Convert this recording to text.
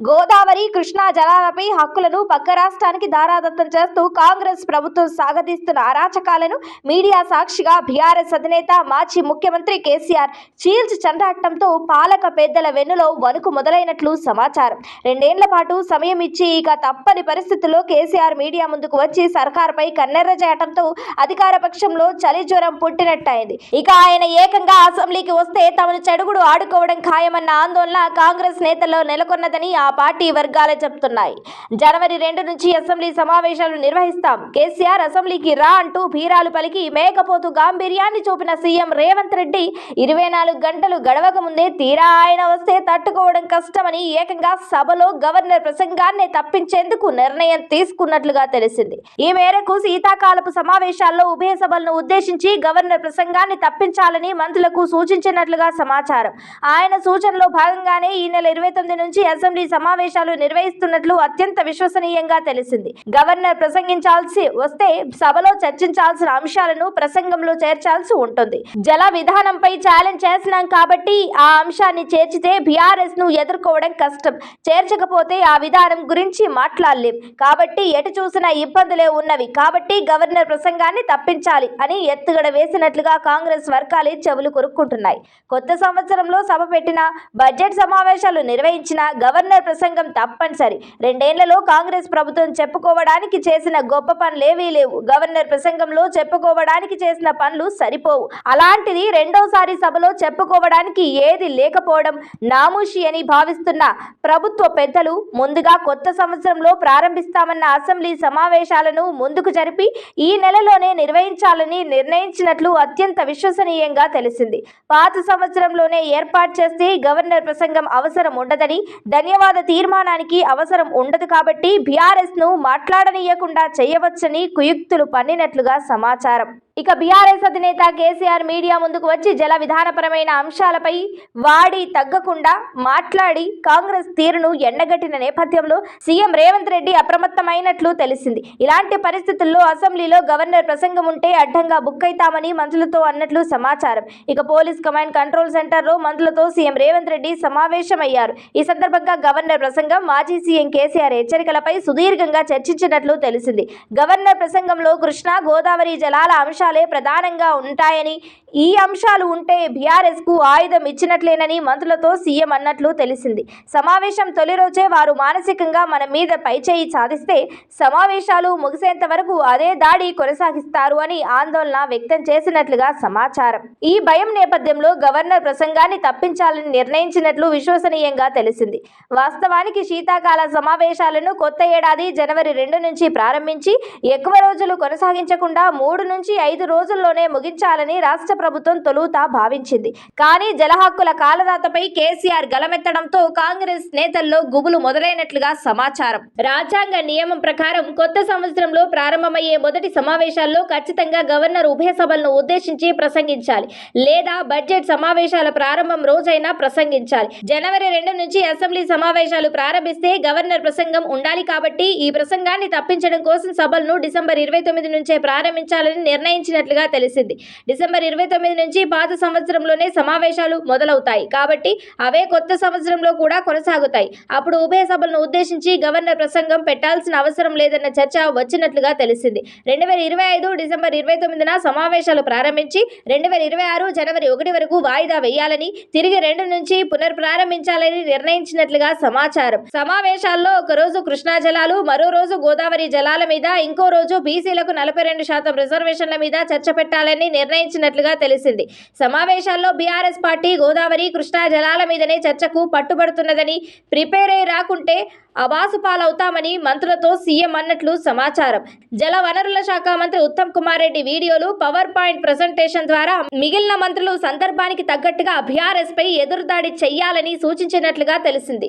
గోదావరి కృష్ణా జలాలపై హక్కులను పక్క రాష్ట్రానికి దారాదత్తం చేస్తూ కాంగ్రెస్ ప్రభుత్వం సాగదీస్తున్న అరాచకాలను మీడియా సాక్షిగా బీఆర్ఎస్ అధినేత మాజీ ముఖ్యమంత్రి కేసీఆర్ చీల్చి చండాటంతో పాలక పెద్దల వెన్నులో వణుకు మొదలైనట్లు సమాచారం. రెండేళ్ళ పాటు సమయం ఇచ్చి ఇక తప్పని పరిస్థితుల్లో కేసీఆర్ మీడియా ముందుకు వచ్చి సర్కార్పై కన్నెర్ర చేయటంతో అధికార పక్షంలో చలి జ్వరం పుట్టినట్టయింది. ఇక ఆయన ఏకంగా అసెంబ్లీకి వస్తే తమను చెడుగుడు ఆడుకోవడం ఖాయమన్న ఆందోళన కాంగ్రెస్ నేతల్లో నెలకొన్నదని ఆ పార్టీ వర్గాలే చెప్తున్నాయి. జనవరి రెండు నుంచి అసెంబ్లీ సమావేశాలు నిర్వహిస్తాం. కేసీఆర్ అసెంబ్లీకి రా అంటూ భీరాలు పలికి మేకపోతు గాంభీర్యాన్ని చూపిన సీఎం రేవంత్ రెడ్డి ఇరవై నాలుగు గంటలు గడవక ముందే తీరా ఆయన వస్తే తట్టుకోవడం కష్టమని ఏకంగా సభలో గవర్నర్ ప్రసంగాన్ని తప్పించేందుకు నిర్ణయం తీసుకున్నట్లుగా తెలిసింది. ఈ మేరకు శీతాకాలపు సమావేశాల్లో ఉభయ సభలను ఉద్దేశించి గవర్నర్ ప్రసంగాన్ని తప్పించాలని మంత్రులకు సూచించినట్లుగా సమాచారం. ఆయన సూచనలో భాగంగానే ఈ నెల ఇరవై తొమ్మిది నుంచి అసెంబ్లీ సమావేశాలు నిర్వహిస్తున్నట్లు అత్యంత విశ్వసనీయంగా తెలిసింది. గవర్నర్ ప్రసంగించాల్సి వస్తే సభలో చర్చించాల్సిన అంశాలను ప్రసంగంలో చేర్చాల్సి ఉంటుంది. జల విధానంపై ఛాలెంజ్ చేసినాం కాబట్టి ఆ అంశాన్ని చేర్చితే బీఆర్ఎస్ను ఎదుర్కోవడం కష్టం. చేర్చకపోతే ఆ విధానం గురించి మాట్లాడలేం. కాబట్టి ఎటు చూసినా ఇబ్బందులే ఉన్నవి. కాబట్టి గవర్నర్ ప్రసంగాన్ని తప్పించాలి అని ఎత్తుగడ వేసినట్లుగా కాంగ్రెస్ వర్గాలే చెవులు కొరుక్కుంటున్నాయి. కొత్త సంవత్సరంలో సభ పెట్టిన బడ్జెట్ సమావేశాలు నిర్వహించిన గవర్నర్ ప్రసంగం తప్పనిసరి. రెండేళ్ళలో కాంగ్రెస్ ప్రభుత్వం చెప్పుకోవడానికి చేసిన గొప్ప పనులేవీ లేవు గవర్నర్ ప్రసంగంలో చెప్పుకోవడానికి చేసిన పనులు సరిపోవు. అలాంటిది రెండోసారి సభలో చెప్పుకోవడానికి ఏది లేకపోవడం నామూషి అని భావిస్తున్న ప్రభుత్వ పెద్దలు ముందుగా కొత్త సంవత్సరంలో ప్రారంభిస్తామన్న అసెంబ్లీ సమావేశాలను ముందుకు జరిపి ఈ నెలలోనే నిర్వహించాలని నిర్ణయించినట్లు అత్యంత విశ్వసనీయంగా తెలిసింది. పాత సంవత్సరంలోనే ఏర్పాటు చేస్తే గవర్నర్ ప్రసంగం అవసరం ఉండదని ధన్యవాద తీర్మానానికి అవసరం ఉండదు కాబట్టి బీఆర్ఎస్ను మాట్లాడనీయకుండా చేయవచ్చని కుయుక్తులు పన్నినట్లుగా సమాచారం. ఇక బీఆర్ఎస్ అధినేత కేసీఆర్ మీడియా ముందుకు వచ్చి జల విధానపరమైన అంశాలపై వాడి తగ్గకుండా మాట్లాడి కాంగ్రెస్ తీరును ఎండగట్టిన నేపథ్యంలో సీఎం రేవంత్ రెడ్డి అప్రమత్తమైనట్లు తెలిసింది. ఇలాంటి పరిస్థితుల్లో అసెంబ్లీలో గవర్నర్ ప్రసంగం ఉంటే అడ్డంగా బుక్ అవుతామని మంత్రులతో అన్నట్లు సమాచారం. ఇక పోలీస్ కమాండ్ కంట్రోల్ సెంటర్లో మంత్రులతో సీఎం రేవంత్ రెడ్డి సమావేశమయ్యారు. ఈ సందర్భంగా గవర్నర్ ప్రసంగం మాజీ సీఎం కేసీఆర్ హెచ్చరికలపై సుదీర్ఘంగా చర్చించినట్లు తెలిసింది. గవర్నర్ ప్రసంగంలో కృష్ణా గోదావరి జలాల అంశాలు ప్రధానంగా ఉంటాయని ఈ అంశాలు ఉంటే బీఆర్ఎస్కు ఆయుధం ఇచ్చినట్లేనని మంత్రులతో సీఎం అన్నట్లు తెలిసింది. సమావేశం తొలి రోజే వారు మానసికంగా మన మీద పైచేయి సాధిస్తే సమావేశాలు ముగిసేంత వరకు అదే దాడి కొనసాగిస్తారు అని ఆందోళన వ్యక్తం చేసినట్లుగా సమాచారం. ఈ భయం నేపథ్యంలో గవర్నర్ ప్రసంగాన్ని తప్పించాలని నిర్ణయించినట్లు విశ్వసనీయంగా తెలిసింది. వాస్తవానికి శీతాకాల సమావేశాలను కొత్త ఏడాది జనవరి రెండు నుంచి ప్రారంభించి ఎక్కువ రోజులు కొనసాగించకుండా మూడు నుంచి ఐదు రోజుల్లోనే ముగించాలని రాష్ట్ర ప్రభుత్వం తొలుత భావించింది. కానీ జలహక్కుల కాలరాతపై కేసీఆర్ గలమెత్తడంతో కాంగ్రెస్ నేతల్లో గుబులు మొదలైనట్లుగా సమాచారం. రాజ్యాంగ నియమం ప్రకారం కొత్త సంవత్సరంలో ప్రారంభమయ్యే మొదటి సమావేశాల్లో ఖచ్చితంగా గవర్నర్ ఉభయ సభలను ఉద్దేశించి ప్రసంగించాలి. లేదా బడ్జెట్ సమావేశాల ప్రారంభం రోజైనా ప్రసంగించాలి. జనవరి రెండు నుంచి అసెంబ్లీ సమావేశాలు ప్రారంభిస్తే గవర్నర్ ప్రసంగం ఉండాలి కాబట్టి ఈ ప్రసంగాన్ని తప్పించడం కోసం సభలను డిసెంబర్ ఇరవై తొమ్మిది నుంచే ప్రారంభించాలని నిర్ణయించినట్లుగా తెలిసింది. డిసెంబర్ ఇరవై తొమ్మిది నుంచి పాత సంవత్సరంలోనే సమావేశాలు మొదలవుతాయి. కాబట్టి అవే కొత్త సంవత్సరంలో కూడా కొనసాగుతాయి. అప్పుడు ఉభయ సభలను ఉద్దేశించి గవర్నర్ ప్రసంగం పెట్టాల్సిన అవసరం లేదన్న చర్చ వచ్చినట్లుగా తెలిసింది. రెండు వేల ఇరవై ఐదు డిసెంబర్ ఇరవై తొమ్మిదిన సమావేశాలు ప్రారంభించి రెండు వేల ఇరవై ఆరు జనవరి ఒకటి వరకు వాయిదా వేయాలని తిరిగి రెండు నుంచి పునర్ప్రారంభించాలని నిర్ణయించినట్లుగా సమాచారం. సమావేశాల్లో ఒక రోజు కృష్ణా జలాలు మరో రోజు గోదావరి జలాల మీద ఇంకో రోజు బీసీలకు నలభై రెండు శాతం రిజర్వేషన్ల మీద మీద చర్చ పెట్టాలని నిర్ణయించినట్లుగా తెలిసింది. సమావేశాల్లో బీఆర్ఎస్ పార్టీ గోదావరి కృష్ణా జలాల మీదనే చర్చకు పట్టుబడుతున్నదని ప్రిపేర్ అయి రాకుంటే అబాసు పాలవుతామని మంత్రులతో సీఎం అన్నట్లు సమాచారం. జల వనరుల శాఖ మంత్రి ఉత్తమ్ కుమార్ రెడ్డి వీడియోలు పవర్ పాయింట్ ప్రజెంటేషన్ ద్వారా మిగిలిన మంత్రులు సందర్భానికి తగ్గట్టుగా బీఆర్ఎస్ పై ఎదురుదాడి చెయ్యాలని సూచించినట్లుగా తెలిసింది.